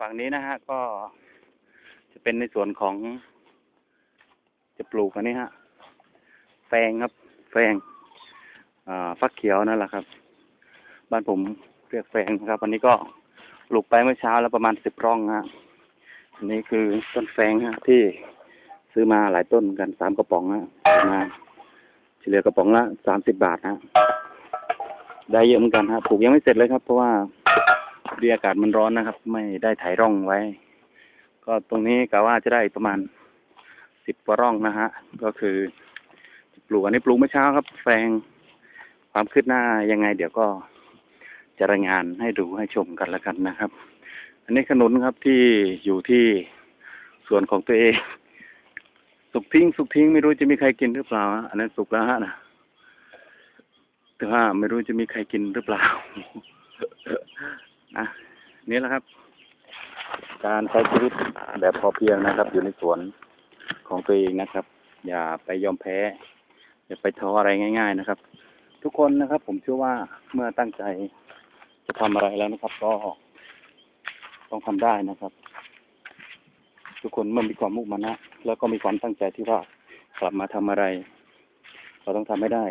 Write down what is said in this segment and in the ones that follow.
ฝั่งนี้นะฮะ ก็จะเป็นในส่วนของ จะปลูกอันนี้ฮะ แฟงครับ แฟงอ่าฟักเขียวนั่นแหละครับ บ้านผมเรียกแฟงครับอันนี้ก็ปลูกไปเมื่อเช้าแล้วประมาณสิบร่องฮะอันนี้คือต้นแฟงฮะที่ซื้อมาหลายต้นกันสามกระป๋องฮะมาเฉลี่ยกระป๋องละสามสิบบาทฮะได้เยอะเหมือนกันฮะปลูกยังไม่เสร็จเลยครับ เพราะว่า ดีอากาศมันร้อนนะครับ ไม่ได้ไถร่องไว้ ก็ตรงนี้กะว่าจะได้ประมาณสิบกว่าร่องนะฮะ ก็คือปลูกอันนี้ปลูกเมื่อเช้าครับแฟงความคืบหน้ายังไง เดี๋ยวก็จะรายงานให้ดูให้ชมกันแล้วกันนะครับ อันนี้ขนุนครับที่อยู่ที่สวนของตัวเอง สุกทิ้ง สุกทิ้งไม่รู้จะมีใครกินหรือเปล่า อันนั้นสุกแล้วฮะนะแต่ว่าไม่รู้จะมีใครกินหรือเปล่า่ะนี่แหละครับ การใช้ชีวิตแบบพอเพียงนะครับ อยู่ในสวนของตัวเองนะครับ อย่าไปยอมแพ้ อย่าไปท้ออะไรง่าย ๆนะครับ ทุกคนนะครับ ผมเชื่อว่าเมื่อตั้งใจจะทำอะไรแล้วนะครับ ก็ต้องทำได้นะครับ ทุกคนเมื่อมีความมุ่งมั่นนะแล้วก็มีความตั้งใจที่ว่ากลับมาทำอะไร เราต้องทำให้ได้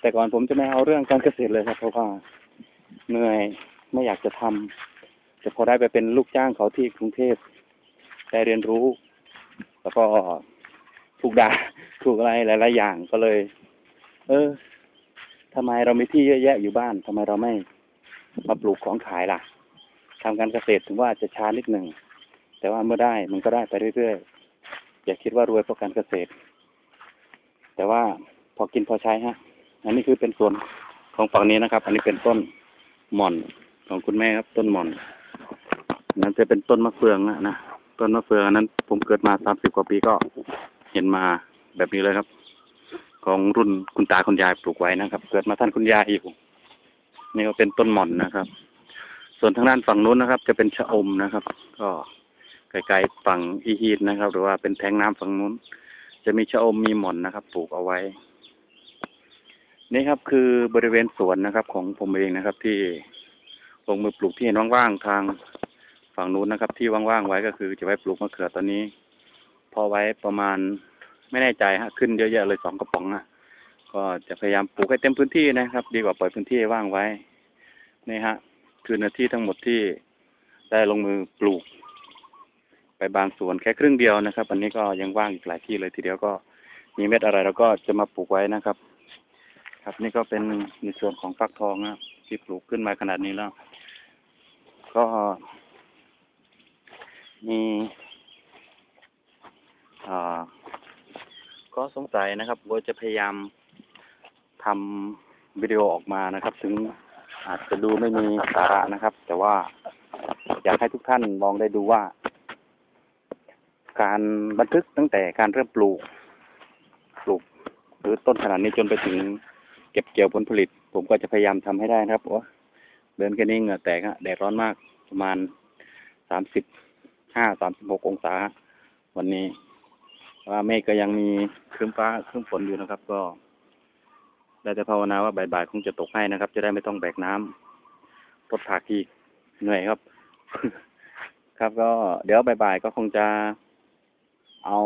แต่ก่อนผมจะไม่เอาเรื่องการเกษตรเลยครับ เพราะว่าเหนื่อย ไม่อยากจะทำแต่พอได้ไปเป็นลูกจ้างเขาที่กรุงเทพได้เรียนรู้ แล้วก็ถูกด่าถูกอะไรหลายๆอย่างก็เลย เออทำไมเรามีที่เยอะแยะอยู่บ้านทำไมเราไม่มาปลูกของขายล่ะทำการเกษตรถึงว่าจะช้านิดหนึ่งแต่ว่าเมื่อได้มันก็ได้ไปเรื่อยๆอย่าคิดว่ารวยเพราะการเกษตร แต่ว่าพอกินพอใช้ฮะ อันนี้คือเป็นส่วนของฝั่งนี้นะครับ อันนี้เป็นต้นหม่อน ของคุณแม่ครับต้นหม่อนนั่นจะเป็นต้นมะเฟืองนะนะต้นมะเฟืองอันนั้น ผมเกิดมาสามสิบกว่าปีก็เห็นมาแบบนี้เลยครับ ของรุ่นคุณตาคุณยายปลูกไว้นะครับ เกิดมาท่านคุณยายอยู่นี่ก็เป็นต้นหม่อนนะครับ ส่วนทางด้านฝั่งนู้นนะครับ จะเป็นชะอมนะครับ ก็ไกลๆฝั่งอีฮีดนะครับ หรือว่าเป็นแทงน้ำฝั่งนู้น จะมีชะอมมีหม่อนนะครับ ปลูกเอาไว้ นี่ครับคือบริเวณสวนนะครับ ของผมเองนะครับที่ ลงมือปลูกที่เห็นว่างๆทางฝั่งนู้นนะครับ ที่ว่างๆไว้ก็คือจะไว้ปลูกมะเขือตอนนี้ พอไว้ประมาณไม่แน่ใจฮะขึ้นเยอะๆเลยสองกระป๋องอะ ก็จะพยายามปลูกให้เต็มพื้นที่นะครับ ดีกว่าปล่อยพื้นที่ว่างไว้นี่ฮะ คือเนื้อที่ทั้งหมดที่ได้ลงมือปลูก ไปบางส่วนแค่ครึ่งเดียวนะครับ อันนี้ก็ยังว่างอีกหลายที่เลยทีเดียวก็มีเม็ดอะไรเราก็จะมาปลูกไว้นะครับ ครับนี่ก็เป็นในส่วนของฟักทองนะที่ปลูกขึ้นมาขนาดนี้แล้ว ก็มีก็สงสัยนะครับว่าจะพยายามทำวิดีโอออกมานะครับ ถึงอาจจะดูไม่มีสาระนะครับ แต่ว่าอยากให้ทุกท่านลองได้ดูว่า การบันทึกตั้งแต่การเริ่มปลูก ปลูก หรือต้นขนาดนี้จนไปถึงเก็บเกี่ยวผลผลิต ผมก็จะพยายามทำให้ได้นะครับโอ้ เดินแค่นี้เหงื่อแตกฮะแดดร้อนมากประมาณสามสิบห้าสามสิบหกองศาวันนี้ว่าเมฆก็ยังมีครึ้มฟ้าครึ้มฝนอยู่นะครับ ก็ได้แต่ภาวนาว่าบ่ายๆคงจะตกให้นะครับ จะได้ไม่ต้องแบกน้ำรถผักอีกเหนื่อยครับ ครับก็เดี๋ยวบ่ายๆก็คงจะเอา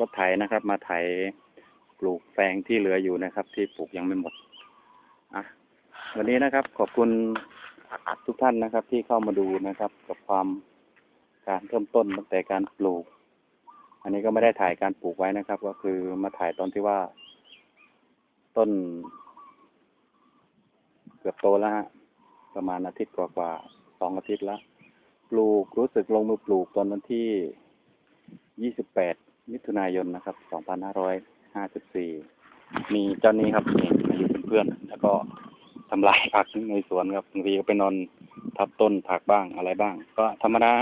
รถไถนะครับ มาไถปลูกแปลงที่เหลืออยู่นะครับ ที่ปลูกยังไม่หมดอะ วันนี้นะครับ ขอบคุณทุกท่านนะครับ ที่เข้ามาดูนะครับ กับความการเริ่มต้นตั้งแต่การปลูก อันนี้ก็ไม่ได้ถ่ายการปลูกไว้นะครับ ก็คือมาถ่ายตอนที่ว่า ต้น เกือบโตแล้วฮะประมาณอาทิตย์กว่าๆสองอาทิตย์ละปลูกรู้สึกลงมือปลูกตอนวันที่ 28 มิถุนายนนะครับ 2500ห้าสิบสี่มีเจ้านี้ครับนี่มาอยู่เป็นเพื่อนแล้วก็ ทำลายผักในสวนครับบางทีก็ไปนอนทับต้นผักบ้างอะไรบ้าง ก็ธรรมดา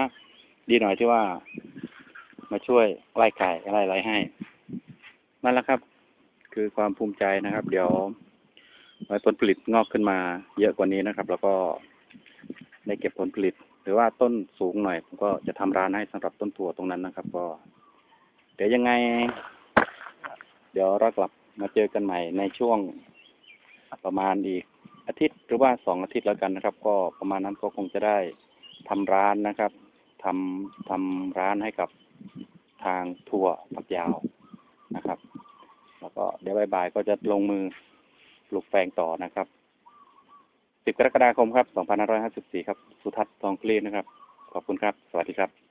ดีหน่อยที่ว่า มาช่วยไล่ไก่ไล่อะไรให้นั่นแหละครับ คือความภูมิใจนะครับ เดี๋ยวไว้ผลผลิตงอกขึ้นมา เยอะกว่านี้นะครับ แล้วก็ได้เก็บผลผลิต หรือว่าต้นสูงหน่อยผมก็จะทำร้านให้สำหรับต้นถั่วตรงนั้นนะครับ ก็ เดี๋ยวยังไง เดี๋ยวเรากลับมาเจอกันใหม่ในช่วงประมาณอีก อาทิตย์หรือว่าสองอาทิตย์แล้วกันนะครับ ก็ประมาณนั้นก็คงจะได้ทำร้านนะครับทำทำร้านให้กับทางทัวร์ผักยาวนะครับ แล้วก็เดี๋ยวบ่ายๆก็จะลงมือปลูกแปลงต่อนะครับ 10 กรกฎาคมครับ 2554 ครับ สุทัศน์ทองคลีนะครับ ขอบคุณครับ สวัสดีครับ